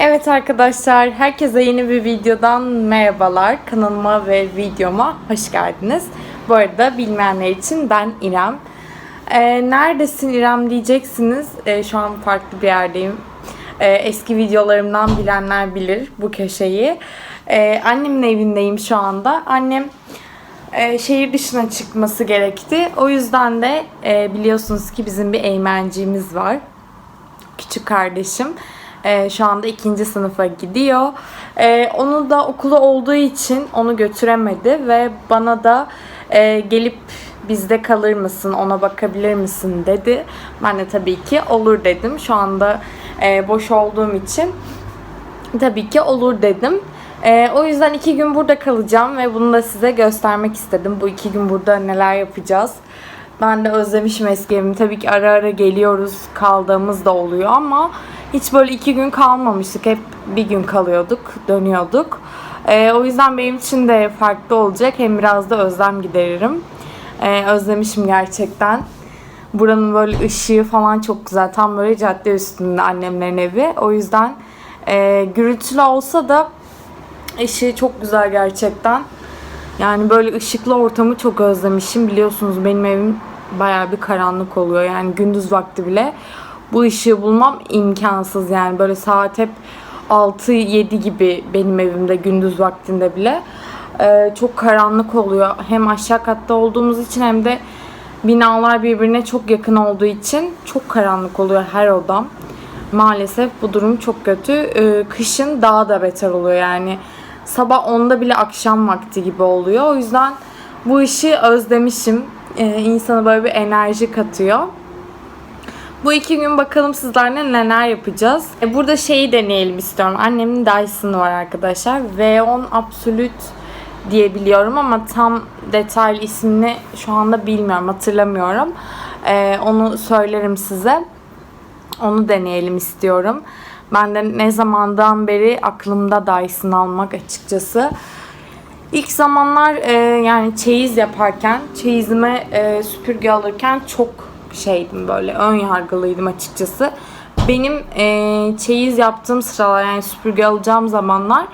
Evet arkadaşlar, herkese yeni bir videodan merhabalar. Kanalıma ve videoma hoş geldiniz. Bu arada bilmeyenler için ben İrem. Ee, neredesin İrem diyeceksiniz. Ee, şu an farklı bir yerdeyim. Ee, eski videolarımdan bilenler bilir bu köşeyi. Ee, annemin evindeyim şu anda. Annem e, şehir dışına çıkması gerekti. O yüzden de e, biliyorsunuz ki bizim bir eğmenciğimiz var küçük kardeşim. Ee, şu anda ikinci sınıfa gidiyor. Ee, onu da okulu olduğu için onu götüremedi ve bana da e, gelip bizde kalır mısın, ona bakabilir misin dedi. Ben de tabii ki olur dedim. Şu anda e, boş olduğum için tabii ki olur dedim. Ee, o yüzden iki gün burada kalacağım ve bunu da size göstermek istedim. Bu iki gün burada neler yapacağız. Ben de özlemişim eski evimi. Tabii ki ara ara geliyoruz, kaldığımız da oluyor ama hiç böyle iki gün kalmamıştık. Hep bir gün kalıyorduk, dönüyorduk. Ee, o yüzden benim için de farklı olacak. Hem biraz da özlem gideririm. Ee, özlemişim gerçekten. Buranın böyle ışığı falan çok güzel. Tam böyle cadde üstünde annemlerin evi. O yüzden e, gürültülü olsa da ışığı çok güzel gerçekten. Yani böyle ışıklı ortamı çok özlemişim. Biliyorsunuz benim evim bayağı bir karanlık oluyor. Yani gündüz vakti bile bu ışığı bulmam imkansız. Yani böyle saat hep 6-7 gibi benim evimde gündüz vaktinde bile. Ee, çok karanlık oluyor. Hem aşağı katta olduğumuz için hem de binalar birbirine çok yakın olduğu için çok karanlık oluyor her odam. Maalesef bu durum çok kötü. Ee, kışın daha da beter oluyor yani. Sabah 10'da bile akşam vakti gibi oluyor. O yüzden bu işi özlemişim. Ee, insana böyle bir enerji katıyor. Bu iki gün bakalım sizlerle neler yapacağız. E, Burada şeyi deneyelim istiyorum. Annemin Dyson'ı var arkadaşlar. V10 Absolute diye biliyorum ama tam detaylı ismini şu anda bilmiyorum, hatırlamıyorum. Ee, onu söylerim size. Onu deneyelim istiyorum. Ben de ne zamandan beri aklımda Dyson almak açıkçası. İlk zamanlar e, yani çeyiz yaparken, çeyizime e, süpürge alırken çok şeydim böyle ön yargılıydım açıkçası. Benim e, çeyiz yaptığım sıralar yani süpürge alacağım zamanlar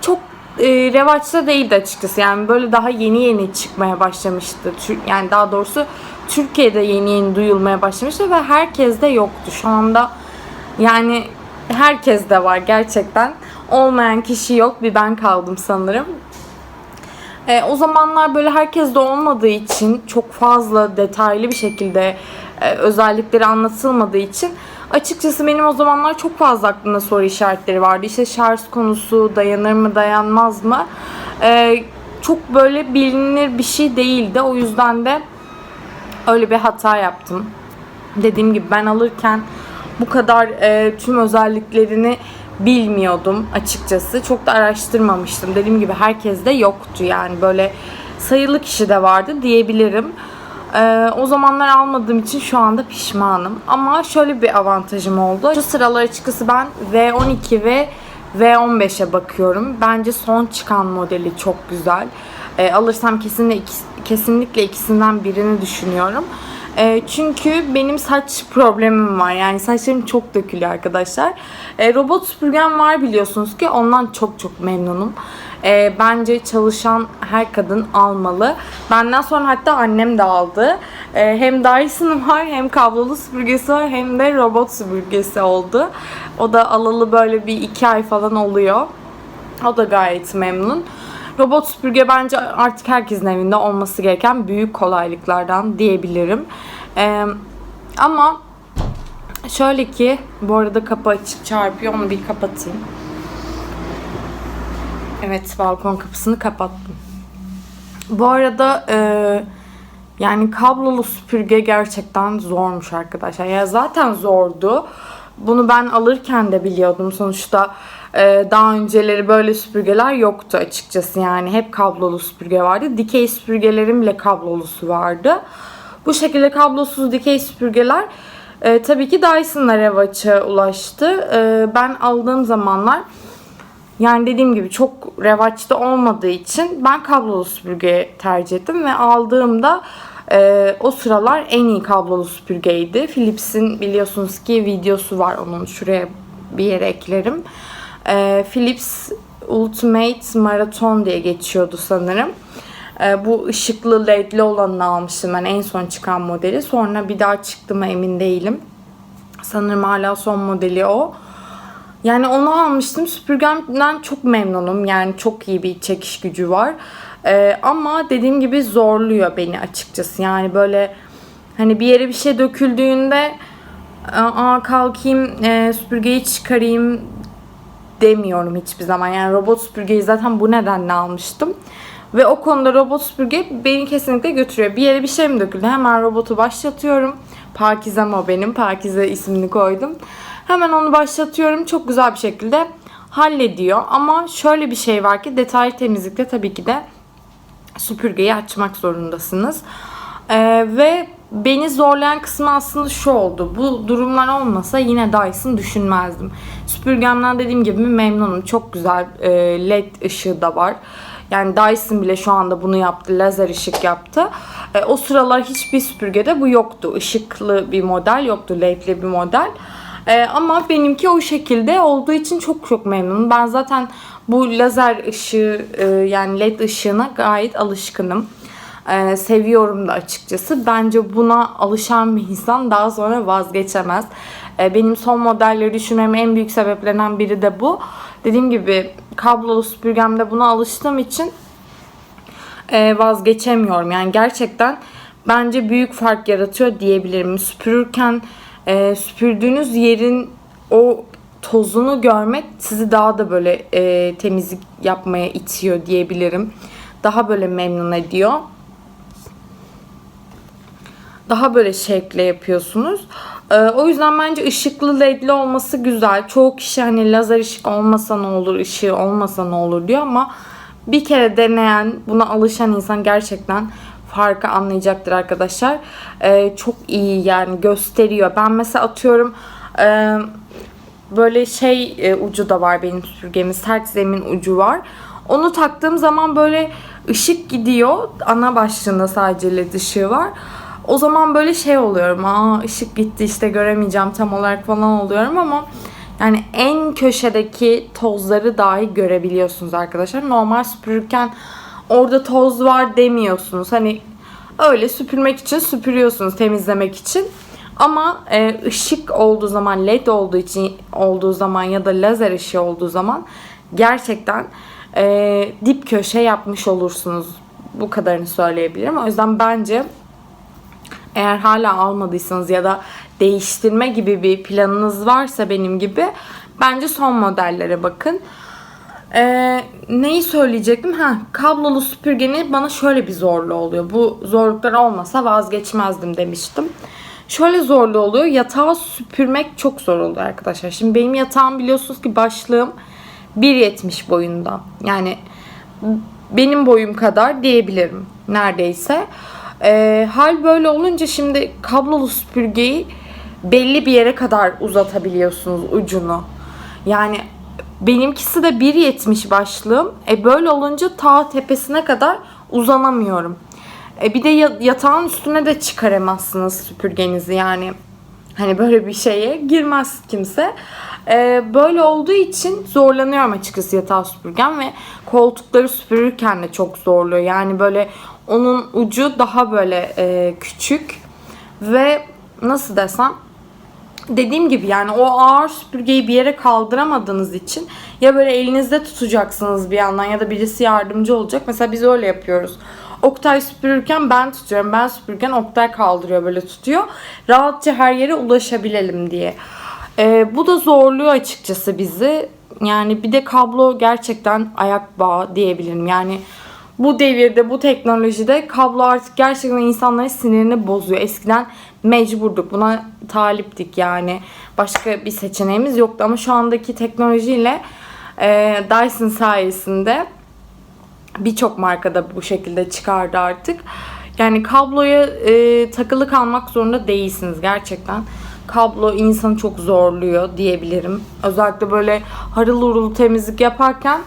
çok e, revaçta değildi açıkçası. Yani böyle daha yeni yeni çıkmaya başlamıştı. Yani daha doğrusu Türkiye'de yeni yeni duyulmaya başlamıştı ve herkes de yoktu. Şu anda yani herkes de var gerçekten. Olmayan kişi yok. Bir ben kaldım sanırım. E, o zamanlar böyle herkes de olmadığı için çok fazla detaylı bir şekilde e, özellikleri anlatılmadığı için açıkçası benim o zamanlar çok fazla aklımda soru işaretleri vardı. İşte şarj konusu dayanır mı dayanmaz mı? E, çok böyle bilinir bir şey değildi. O yüzden de öyle bir hata yaptım. Dediğim gibi ben alırken bu kadar e, tüm özelliklerini bilmiyordum açıkçası. Çok da araştırmamıştım. Dediğim gibi herkes de yoktu yani böyle sayılı kişi de vardı diyebilirim. E, o zamanlar almadığım için şu anda pişmanım. Ama şöyle bir avantajım oldu. Şu sıralar açıkçası ben V12 ve V15'e bakıyorum. Bence son çıkan modeli çok güzel. E, alırsam kesinlikle, kesinlikle ikisinden birini düşünüyorum. E, çünkü benim saç problemim var. Yani saçlarım çok dökülüyor arkadaşlar. E, robot süpürgem var biliyorsunuz ki ondan çok çok memnunum. E, bence çalışan her kadın almalı. Benden sonra hatta annem de aldı. E, hem Dyson var hem kablolu süpürgesi var hem de robot süpürgesi oldu. O da alalı böyle bir iki ay falan oluyor. O da gayet memnun. Robot süpürge bence artık herkesin evinde olması gereken büyük kolaylıklardan diyebilirim. Ee, ama şöyle ki bu arada kapı açık çarpıyor onu bir kapatayım. Evet balkon kapısını kapattım. Bu arada e, yani kablolu süpürge gerçekten zormuş arkadaşlar. Ya zaten zordu. Bunu ben alırken de biliyordum sonuçta. E, daha önceleri böyle süpürgeler yoktu açıkçası yani. Hep kablolu süpürge vardı. Dikey süpürgelerin bile kablolusu vardı. Bu şekilde kablosuz dikey süpürgeler e, tabii ki Dyson'la revaça ulaştı. E, ben aldığım zamanlar yani dediğim gibi çok revaçta olmadığı için ben kablolu süpürge tercih ettim ve aldığımda e, o sıralar en iyi kablolu süpürgeydi. Philips'in biliyorsunuz ki videosu var onun şuraya bir yere eklerim. Ee, Philips Ultimate Marathon diye geçiyordu sanırım. Ee, bu ışıklı ledli olanını almıştım ben en son çıkan modeli. Sonra bir daha çıktı mı emin değilim. Sanırım hala son modeli o. Yani onu almıştım. Süpürgemden çok memnunum. Yani çok iyi bir çekiş gücü var. Ee, ama dediğim gibi zorluyor beni açıkçası. Yani böyle hani bir yere bir şey döküldüğünde aa kalkayım e, süpürgeyi çıkarayım demiyorum hiçbir zaman. Yani robot süpürgeyi zaten bu nedenle almıştım. Ve o konuda robot süpürge beni kesinlikle götürüyor. Bir yere bir şey mi döküldü? Hemen robotu başlatıyorum. Pakizem o benim. Pakize ismini koydum. Hemen onu başlatıyorum. Çok güzel bir şekilde hallediyor. Ama şöyle bir şey var ki detaylı temizlikte tabii ki de süpürgeyi açmak zorundasınız. Ee, ve beni zorlayan kısmı aslında şu oldu. Bu durumlar olmasa yine Dyson düşünmezdim. Süpürgemden dediğim gibi memnunum. Çok güzel e, led ışığı da var. Yani Dyson bile şu anda bunu yaptı. Lazer ışık yaptı. E, o sıralar hiçbir süpürgede bu yoktu. Işıklı bir model yoktu. Ledli bir model. E, ama benimki o şekilde olduğu için çok çok memnunum. Ben zaten bu lazer ışığı e, yani led ışığına gayet alışkınım. E, seviyorum da açıkçası. Bence buna alışan bir insan daha sonra vazgeçemez. E, benim son modelleri düşünmemin en büyük sebeplerinden biri de bu. Dediğim gibi kablolu süpürgemde buna alıştığım için e, vazgeçemiyorum. Yani gerçekten bence büyük fark yaratıyor diyebilirim. Süpürürken e, süpürdüğünüz yerin o tozunu görmek sizi daha da böyle e, temizlik yapmaya itiyor diyebilirim. Daha böyle memnun ediyor. Daha böyle şevkle yapıyorsunuz. Ee, o yüzden bence ışıklı ledli olması güzel. Çoğu kişi hani lazer ışık olmasa ne olur, ışığı olmasa ne olur diyor ama bir kere deneyen, buna alışan insan gerçekten farkı anlayacaktır arkadaşlar. Ee, çok iyi yani gösteriyor. Ben mesela atıyorum e, böyle şey e, ucu da var benim süpürgemin. Sert zemin ucu var. Onu taktığım zaman böyle ışık gidiyor. Ana başlığında sadece led ışığı var. O zaman böyle şey oluyorum. Aa ışık gitti işte göremeyeceğim tam olarak falan oluyorum ama yani en köşedeki tozları dahi görebiliyorsunuz arkadaşlar. Normal süpürürken orada toz var demiyorsunuz. Hani öyle süpürmek için süpürüyorsunuz temizlemek için. Ama e, ışık olduğu zaman led olduğu için olduğu zaman ya da lazer ışığı olduğu zaman gerçekten e, dip köşe yapmış olursunuz. Bu kadarını söyleyebilirim. O yüzden bence eğer hala almadıysanız ya da değiştirme gibi bir planınız varsa benim gibi bence son modellere bakın. Ee, neyi söyleyecektim? Ha, kablolu süpürgenin bana şöyle bir zorluğu oluyor. Bu zorluklar olmasa vazgeçmezdim demiştim. Şöyle zorlu oluyor. Yatağı süpürmek çok zor oluyor arkadaşlar. Şimdi benim yatağım biliyorsunuz ki başlığım 1.70 boyunda. Yani benim boyum kadar diyebilirim neredeyse. Ee, hal böyle olunca şimdi kablolu süpürgeyi belli bir yere kadar uzatabiliyorsunuz ucunu. Yani benimkisi de 1.70 başlığım. E böyle olunca ta tepesine kadar uzanamıyorum. E bir de yatağın üstüne de çıkaramazsınız süpürgenizi yani. Hani böyle bir şeye girmez kimse. Ee, böyle olduğu için zorlanıyorum açıkçası yatağı süpürgen ve koltukları süpürürken de çok zorluyor. Yani böyle onun ucu daha böyle e, küçük ve nasıl desem dediğim gibi yani o ağır süpürgeyi bir yere kaldıramadığınız için ya böyle elinizde tutacaksınız bir yandan ya da birisi yardımcı olacak. Mesela biz öyle yapıyoruz. Oktay süpürürken ben tutuyorum. Ben süpürürken Oktay kaldırıyor böyle tutuyor. Rahatça her yere ulaşabilelim diye. Ee, bu da zorluyor açıkçası bizi. Yani bir de kablo gerçekten ayak bağı diyebilirim. Yani bu devirde, bu teknolojide kablo artık gerçekten insanların sinirini bozuyor. Eskiden mecburduk. Buna taliptik yani. Başka bir seçeneğimiz yoktu ama şu andaki teknolojiyle e, Dyson sayesinde birçok markada bu şekilde çıkardı artık. Yani kabloya e, takılı kalmak zorunda değilsiniz gerçekten. Kablo insanı çok zorluyor diyebilirim. Özellikle böyle harıl urul temizlik yaparken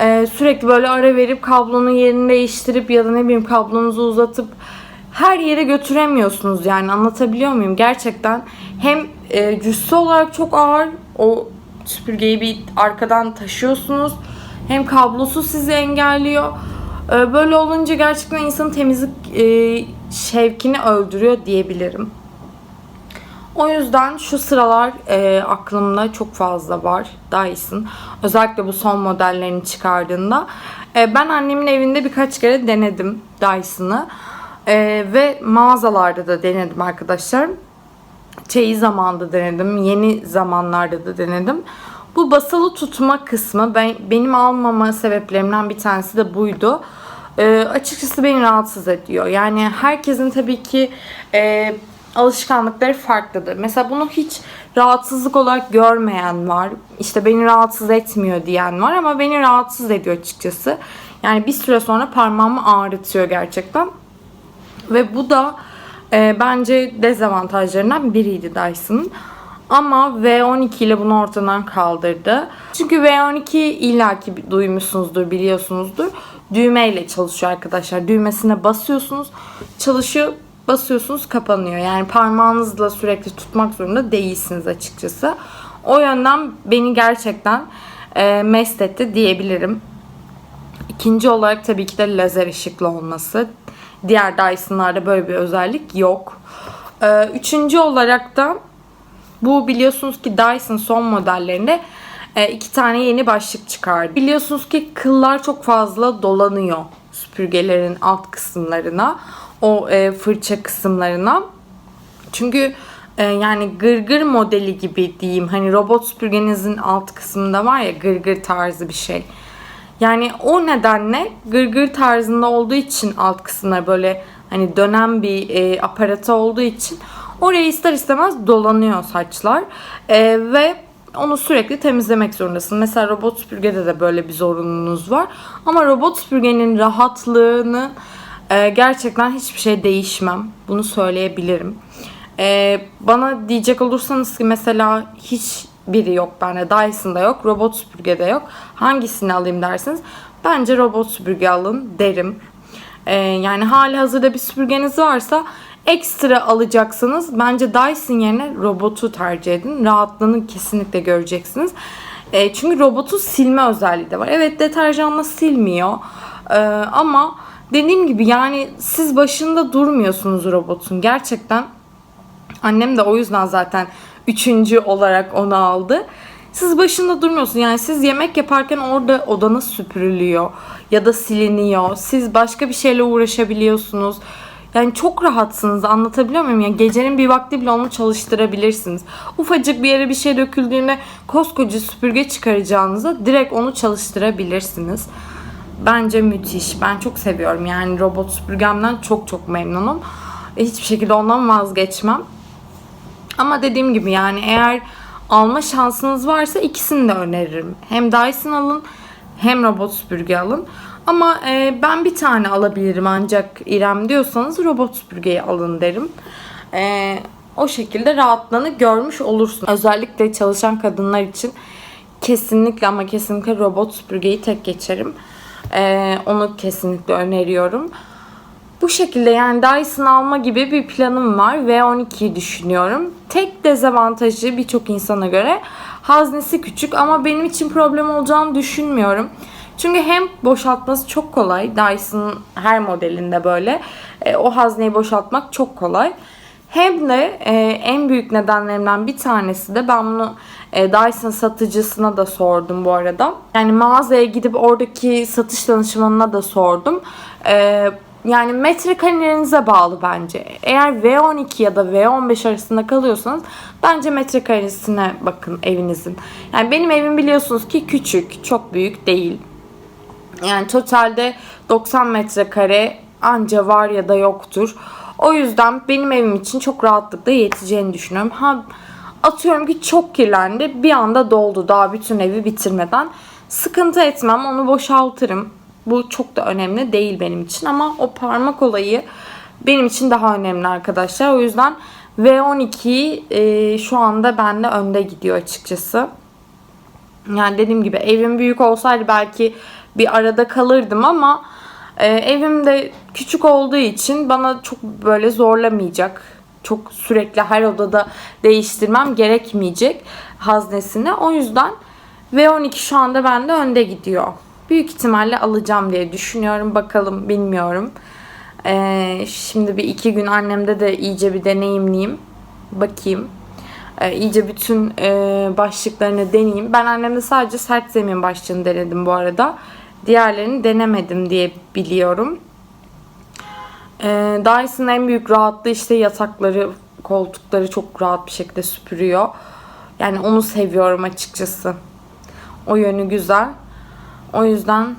e, sürekli böyle ara verip kablonun yerini değiştirip ya da ne bileyim kablonuzu uzatıp her yere götüremiyorsunuz yani anlatabiliyor muyum? Gerçekten hem e, cüsse olarak çok ağır o süpürgeyi bir arkadan taşıyorsunuz. Hem kablosu sizi engelliyor. Ee, Böyle olunca gerçekten insanın temizlik e, şevkini öldürüyor diyebilirim. O yüzden şu sıralar e, aklımda çok fazla var Dyson. Özellikle bu son modellerini çıkardığında. E, ben annemin evinde birkaç kere denedim Dyson'ı. E, ve mağazalarda da denedim arkadaşlar. Çeyiz zamanında denedim. Yeni zamanlarda da denedim. Bu basılı tutma kısmı ben, benim almama sebeplerimden bir tanesi de buydu. E, açıkçası beni rahatsız ediyor. Yani herkesin tabii ki e, alışkanlıkları farklıdır. Mesela bunu hiç rahatsızlık olarak görmeyen var. İşte beni rahatsız etmiyor diyen var ama beni rahatsız ediyor açıkçası. Yani bir süre sonra parmağımı ağrıtıyor gerçekten. Ve bu da e, bence dezavantajlarından biriydi Dyson'ın. Ama V12 ile bunu ortadan kaldırdı. Çünkü V12 illaki duymuşsunuzdur, biliyorsunuzdur. Düğmeyle çalışıyor arkadaşlar. Düğmesine basıyorsunuz, çalışıyor, basıyorsunuz, kapanıyor. Yani parmağınızla sürekli tutmak zorunda değilsiniz açıkçası. O yönden beni gerçekten e, mest etti diyebilirim. İkinci olarak tabii ki de lazer ışıklı olması. Diğer Dyson'larda böyle bir özellik yok. Ee, Üçüncü olarak da bu biliyorsunuz ki Dyson son modellerinde e, iki tane yeni başlık çıkardı. Biliyorsunuz ki kıllar çok fazla dolanıyor süpürgelerin alt kısımlarına. O e, fırça kısımlarına. Çünkü e, yani gırgır modeli gibi diyeyim. Hani robot süpürgenizin alt kısmında var ya gırgır tarzı bir şey. Yani o nedenle gırgır tarzında olduğu için alt kısımlar böyle hani dönen bir e, aparatı olduğu için oraya ister istemez dolanıyor saçlar. E, ve onu sürekli temizlemek zorundasın. Mesela robot süpürgede de böyle bir zorunluluğunuz var. Ama robot süpürgenin rahatlığını e, gerçekten hiçbir şey değişmem. Bunu söyleyebilirim. E, bana diyecek olursanız ki mesela hiç biri yok bende. Dyson'da yok, robot süpürgede yok. Hangisini alayım derseniz bence robot süpürge alın derim. Ee, yani hali hazırda bir süpürgeniz varsa ekstra alacaksanız bence Dyson yerine robotu tercih edin. Rahatlığını kesinlikle göreceksiniz. Ee, çünkü robotu silme özelliği de var. Evet deterjanla silmiyor. Ee, ama dediğim gibi yani siz başında durmuyorsunuz robotun. Gerçekten Annem de o yüzden zaten üçüncü olarak onu aldı. Siz başında durmuyorsun. Yani siz yemek yaparken orada odanız süpürülüyor ya da siliniyor. Siz başka bir şeyle uğraşabiliyorsunuz. Yani çok rahatsınız anlatabiliyor muyum? Yani gecenin bir vakti bile onu çalıştırabilirsiniz. Ufacık bir yere bir şey döküldüğünde koskoca süpürge çıkaracağınızda direkt onu çalıştırabilirsiniz. Bence müthiş. Ben çok seviyorum. Yani robot süpürgemden çok çok memnunum. Hiçbir şekilde ondan vazgeçmem. Ama dediğim gibi yani eğer alma şansınız varsa ikisini de öneririm. Hem Dyson alın hem robot süpürge alın. Ama e, ben bir tane alabilirim ancak İrem diyorsanız robot süpürgeyi alın derim. E, o şekilde rahatlığını görmüş olursun. Özellikle çalışan kadınlar için kesinlikle ama kesinlikle robot süpürgeyi tek geçerim. E, onu kesinlikle öneriyorum. Bu şekilde yani Dyson alma gibi bir planım var. V12'yi düşünüyorum. Tek dezavantajı birçok insana göre haznesi küçük ama benim için problem olacağını düşünmüyorum. Çünkü hem boşaltması çok kolay. Dyson'ın her modelinde böyle. E, o hazneyi boşaltmak çok kolay. Hem de e, en büyük nedenlerimden bir tanesi de ben bunu e, Dyson satıcısına da sordum bu arada. Yani mağazaya gidip oradaki satış danışmanına da sordum. E, yani metrekarenize bağlı bence. Eğer V12 ya da V15 arasında kalıyorsanız bence metrekaresine bakın evinizin. Yani benim evim biliyorsunuz ki küçük, çok büyük değil. Yani totalde 90 metrekare anca var ya da yoktur. O yüzden benim evim için çok rahatlıkla yeteceğini düşünüyorum. Ha atıyorum ki çok kirlendi bir anda doldu daha bütün evi bitirmeden. Sıkıntı etmem onu boşaltırım. Bu çok da önemli değil benim için ama o parmak olayı benim için daha önemli arkadaşlar. O yüzden V12 e, şu anda bende önde gidiyor açıkçası. Yani dediğim gibi evim büyük olsaydı belki bir arada kalırdım ama e, evim de küçük olduğu için bana çok böyle zorlamayacak çok sürekli her odada değiştirmem gerekmeyecek haznesini. O yüzden V12 şu anda bende önde gidiyor. Büyük ihtimalle alacağım diye düşünüyorum. Bakalım bilmiyorum. Ee, şimdi bir iki gün annemde de iyice bir deneyimleyeyim. Bakayım. Ee, iyice bütün e, başlıklarını deneyeyim. Ben annemde sadece sert zemin başlığını denedim bu arada. Diğerlerini denemedim diye biliyorum. Ee, Dyson'ın en büyük rahatlığı işte yatakları, koltukları çok rahat bir şekilde süpürüyor. Yani onu seviyorum açıkçası. O yönü güzel. O yüzden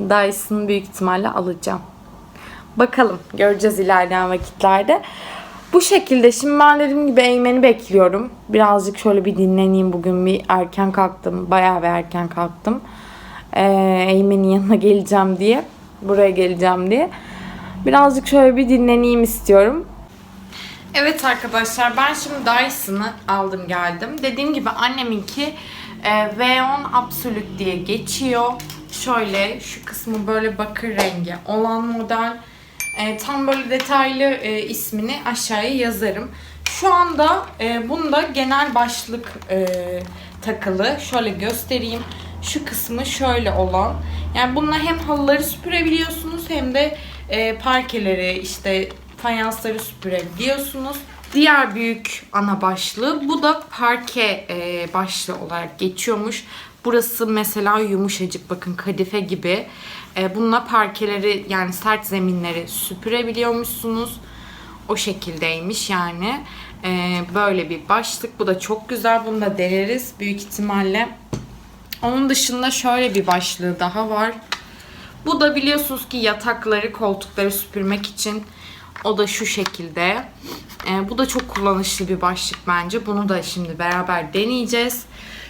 Dyson büyük ihtimalle alacağım. Bakalım göreceğiz ilerleyen vakitlerde. Bu şekilde şimdi ben dediğim gibi Eymen'i bekliyorum. Birazcık şöyle bir dinleneyim bugün bir erken kalktım. Bayağı bir erken kalktım. Ee, Eymen'in yanına geleceğim diye. Buraya geleceğim diye. Birazcık şöyle bir dinleneyim istiyorum. Evet arkadaşlar ben şimdi Dyson'ı aldım geldim. Dediğim gibi anneminki e, V10 Absolute diye geçiyor. Şöyle şu kısmı böyle bakır rengi olan model. E, tam böyle detaylı e, ismini aşağıya yazarım. Şu anda e, bunda genel başlık e, takılı. Şöyle göstereyim. Şu kısmı şöyle olan. Yani bununla hem halıları süpürebiliyorsunuz hem de e, parkeleri işte fayansları süpürebiliyorsunuz. Diğer büyük ana başlığı bu da parke e, başlığı olarak geçiyormuş. Burası mesela yumuşacık bakın kadife gibi. E, bununla parkeleri yani sert zeminleri süpürebiliyormuşsunuz. O şekildeymiş yani. E, böyle bir başlık. Bu da çok güzel. Bunu da deneriz büyük ihtimalle. Onun dışında şöyle bir başlığı daha var. Bu da biliyorsunuz ki yatakları, koltukları süpürmek için. O da şu şekilde. E, bu da çok kullanışlı bir başlık bence. Bunu da şimdi beraber deneyeceğiz.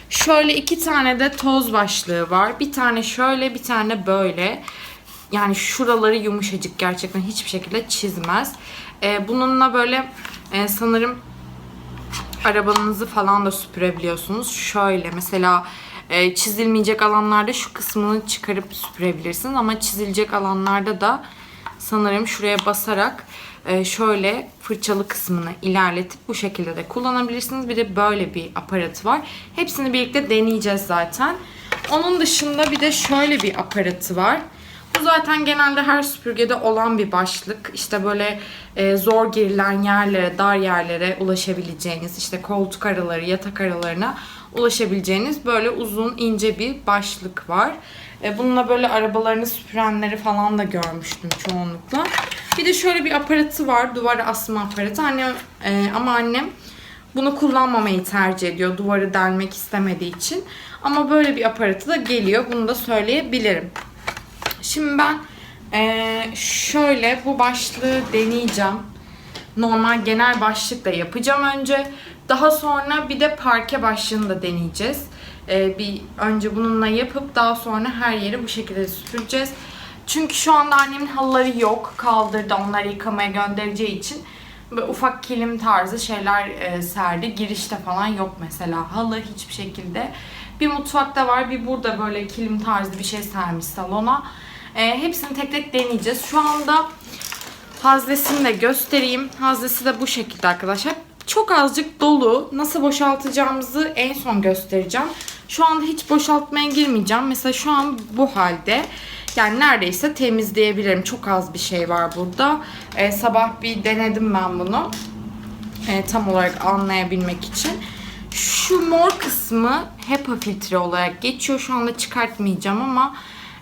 Şöyle iki tane de toz başlığı var. Bir tane şöyle, bir tane böyle. Yani şuraları yumuşacık gerçekten hiçbir şekilde çizmez. E, bununla böyle e, sanırım arabanızı falan da süpürebiliyorsunuz. Şöyle mesela e, çizilmeyecek alanlarda şu kısmını çıkarıp süpürebilirsiniz. Ama çizilecek alanlarda da sanırım şuraya basarak e, şöyle fırçalı kısmını ilerletip bu şekilde de kullanabilirsiniz. Bir de böyle bir aparatı var. Hepsini birlikte deneyeceğiz zaten. Onun dışında bir de şöyle bir aparatı var. Bu zaten genelde her süpürgede olan bir başlık. İşte böyle e, zor girilen yerlere, dar yerlere ulaşabileceğiniz, işte koltuk araları, yatak aralarına ulaşabileceğiniz böyle uzun ince bir başlık var. E, bununla böyle arabalarını süpürenleri falan da görmüştüm çoğunlukla. Bir de şöyle bir aparatı var. Duvara asma aparatı. Annem, e, ama annem bunu kullanmamayı tercih ediyor. Duvarı delmek istemediği için. Ama böyle bir aparatı da geliyor. Bunu da söyleyebilirim. Şimdi ben e, şöyle bu başlığı deneyeceğim. Normal genel başlık da yapacağım önce. Daha sonra bir de parke başlığını da deneyeceğiz. Ee, bir önce bununla yapıp daha sonra her yeri bu şekilde süpüreceğiz. Çünkü şu anda annemin halıları yok. Kaldırdı onları yıkamaya göndereceği için. Böyle ufak kilim tarzı şeyler e, serdi. Girişte falan yok mesela halı hiçbir şekilde. Bir mutfakta var bir burada böyle kilim tarzı bir şey sermiş salona. E, hepsini tek tek deneyeceğiz. Şu anda haznesini de göstereyim. Haznesi de bu şekilde arkadaşlar. Çok azıcık dolu. Nasıl boşaltacağımızı en son göstereceğim. Şu anda hiç boşaltmaya girmeyeceğim. Mesela şu an bu halde. Yani neredeyse temizleyebilirim. Çok az bir şey var burada. Ee, sabah bir denedim ben bunu. Ee, tam olarak anlayabilmek için. Şu mor kısmı HEPA filtre olarak geçiyor. Şu anda çıkartmayacağım ama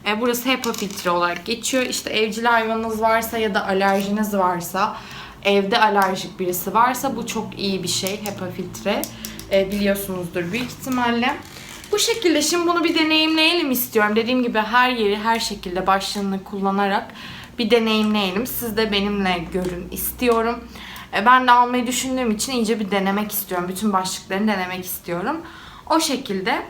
e, burası HEPA filtre olarak geçiyor. İşte evcil hayvanınız varsa ya da alerjiniz varsa evde alerjik birisi varsa bu çok iyi bir şey. HEPA filtre e, biliyorsunuzdur büyük ihtimalle. Bu şekilde şimdi bunu bir deneyimleyelim istiyorum. Dediğim gibi her yeri her şekilde başlığını kullanarak bir deneyimleyelim. Siz de benimle görün istiyorum. E, ben de almayı düşündüğüm için iyice bir denemek istiyorum. Bütün başlıklarını denemek istiyorum. O şekilde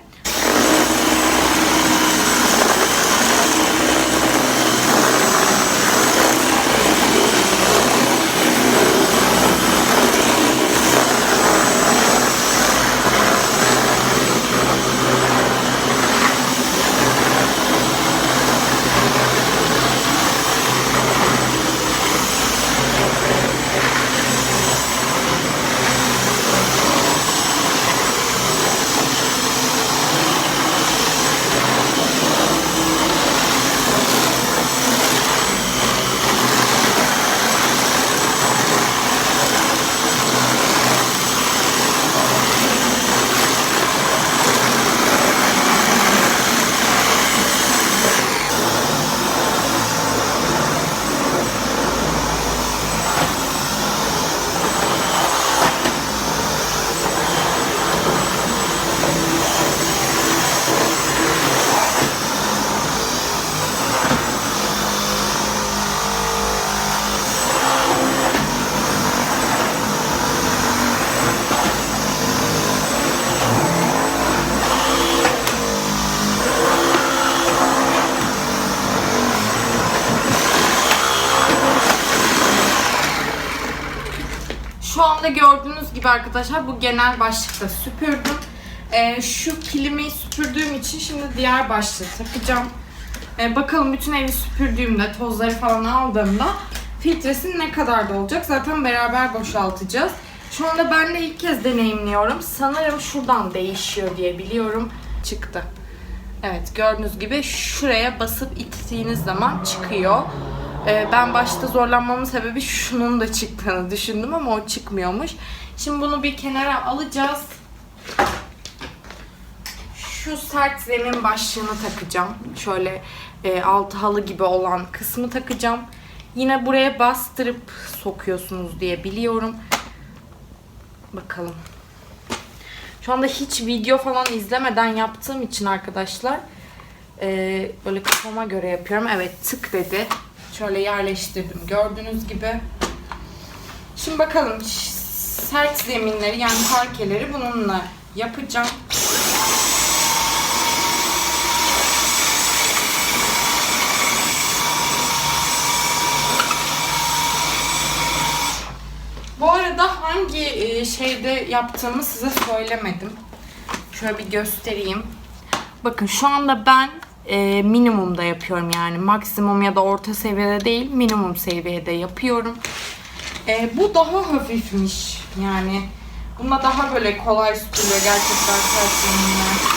arkadaşlar bu genel başlıkta süpürdüm. Ee, şu kilimi süpürdüğüm için şimdi diğer başlığı takacağım. Ee, bakalım bütün evi süpürdüğümde, tozları falan aldığımda filtresi ne kadar da olacak. Zaten beraber boşaltacağız. Şu anda ben de ilk kez deneyimliyorum. Sanırım şuradan değişiyor diye biliyorum. Çıktı. Evet gördüğünüz gibi şuraya basıp ittiğiniz zaman çıkıyor. Ee, ben başta zorlanmamın sebebi şunun da çıktığını düşündüm ama o çıkmıyormuş. Şimdi bunu bir kenara alacağız. Şu sert zemin başlığını takacağım. Şöyle e, altı halı gibi olan kısmı takacağım. Yine buraya bastırıp sokuyorsunuz diye biliyorum. Bakalım. Şu anda hiç video falan izlemeden yaptığım için arkadaşlar e, böyle kafama göre yapıyorum. Evet tık dedi. Şöyle yerleştirdim gördüğünüz gibi. Şimdi bakalım sert zeminleri yani parkeleri bununla yapacağım. Bu arada hangi e, şeyde yaptığımı size söylemedim. Şöyle bir göstereyim. Bakın şu anda ben e, minimumda yapıyorum yani maksimum ya da orta seviyede değil minimum seviyede yapıyorum. E, bu daha hafifmiş yani. Bunda daha böyle kolay süpürüyor gerçekten zeminler.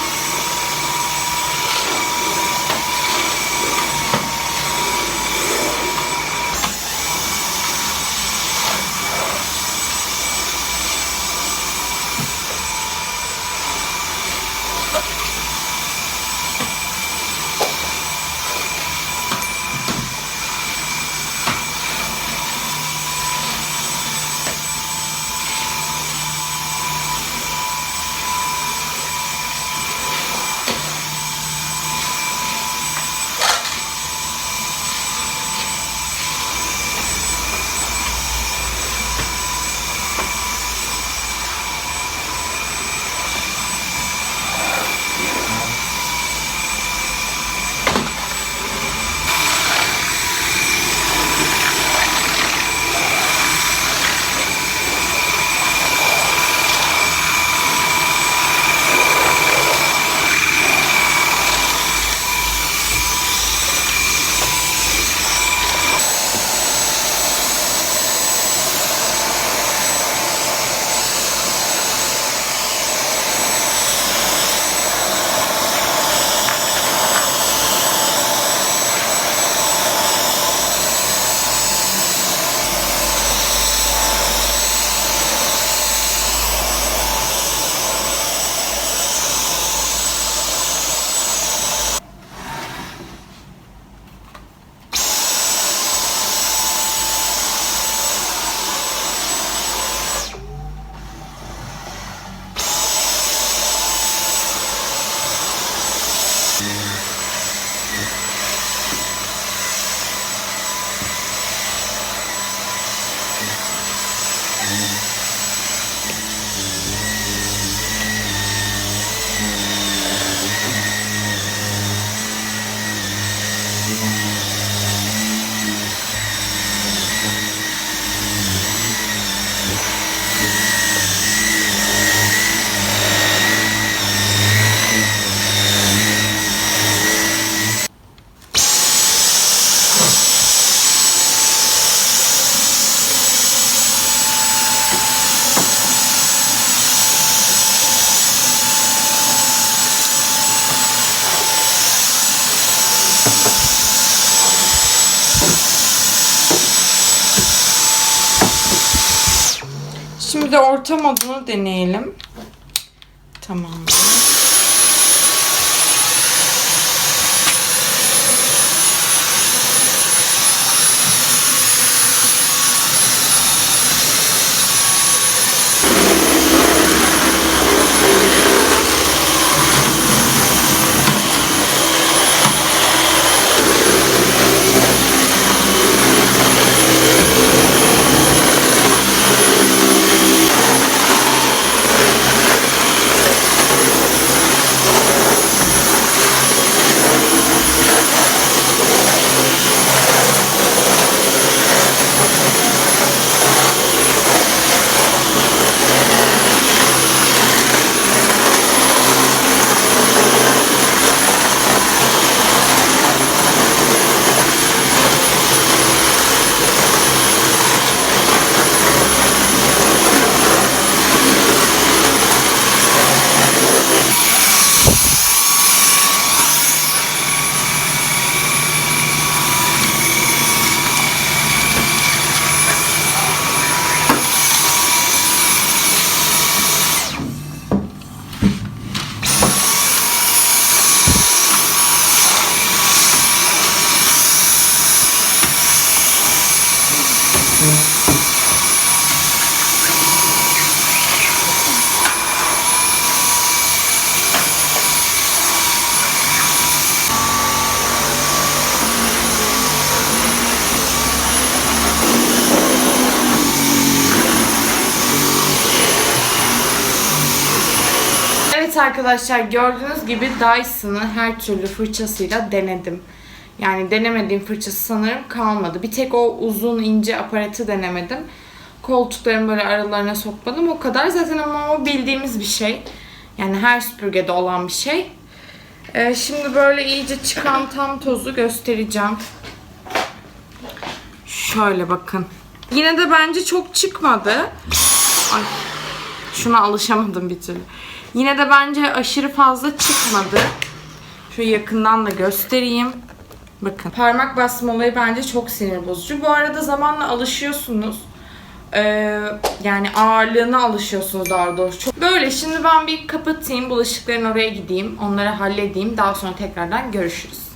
Modunu deneyelim. Tamam. Arkadaşlar gördüğünüz gibi Dyson'ı her türlü fırçasıyla denedim. Yani denemediğim fırçası sanırım kalmadı. Bir tek o uzun ince aparatı denemedim. Koltukların böyle aralarına sokmadım. O kadar zaten ama o bildiğimiz bir şey. Yani her süpürgede olan bir şey. Ee, şimdi böyle iyice çıkan tam tozu göstereceğim. Şöyle bakın. Yine de bence çok çıkmadı. Ay, şuna alışamadım bir türlü. Yine de bence aşırı fazla çıkmadı. Şöyle yakından da göstereyim. Bakın. Parmak basma olayı bence çok sinir bozucu. Bu arada zamanla alışıyorsunuz. Ee, yani ağırlığına alışıyorsunuz daha doğrusu. Çok... Böyle şimdi ben bir kapatayım. Bulaşıkların oraya gideyim. Onları halledeyim. Daha sonra tekrardan görüşürüz.